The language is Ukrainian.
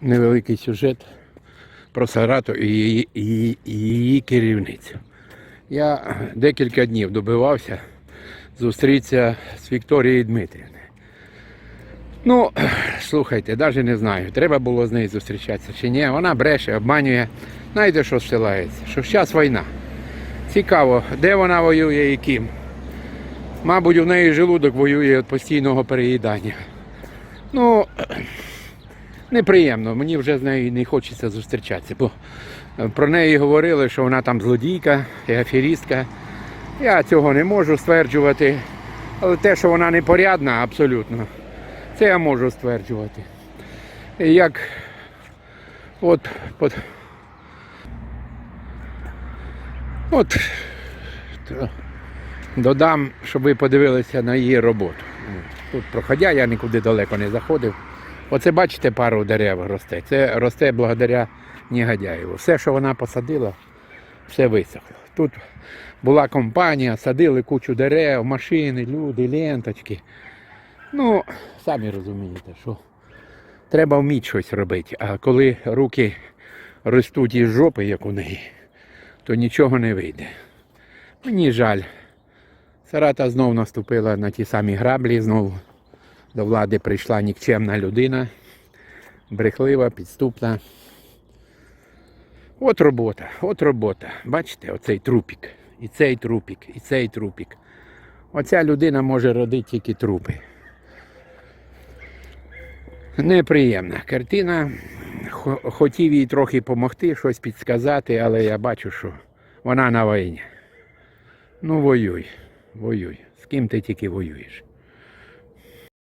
невеликий сюжет про Саратов і її, її, її керівницю. Я декілька днів добивався зустрітися з Вікторією Дмитрівною. Ну, слухайте, навіть не знаю, треба було з нею зустрічатися чи ні. Вона бреше, обманює. Знаєте, що зсилається? Що зараз війна. Цікаво, де вона воює і ким. Мабуть, у неї желудок воює від постійного переїдання. Ну, неприємно, мені вже з нею не хочеться зустрічатися, бо е, про неї говорили, що вона там злодійка і аферістка. Я цього не можу стверджувати. Але те, що вона непорядна, абсолютно, це я можу стверджувати. І Як от, от, от додам, щоб ви подивилися на її роботу. Тут проходя, я нікуди далеко не заходив. Оце бачите, пару дерев росте. Це росте благодаря Негодяєву. Все, що вона посадила, все висохло. Тут була компанія, садили кучу дерев, машини, люди, ленточки. Ну, самі розумієте, що треба вміти щось робити. А коли руки ростуть із жопи, як у неї, то нічого не вийде. Мені жаль. Сарата знов наступила на ті самі граблі, знову до влади прийшла нікчемна людина, брехлива, підступна. От робота, от робота. Бачите, оцей трупік, і цей трупік, і цей трупік. Оця людина може родити тільки трупи. Неприємна картина. Хотів їй трохи допомогти, щось підсказати, але я бачу, що вона на війні. Ну, воюй, воюй. З ким ти тільки воюєш?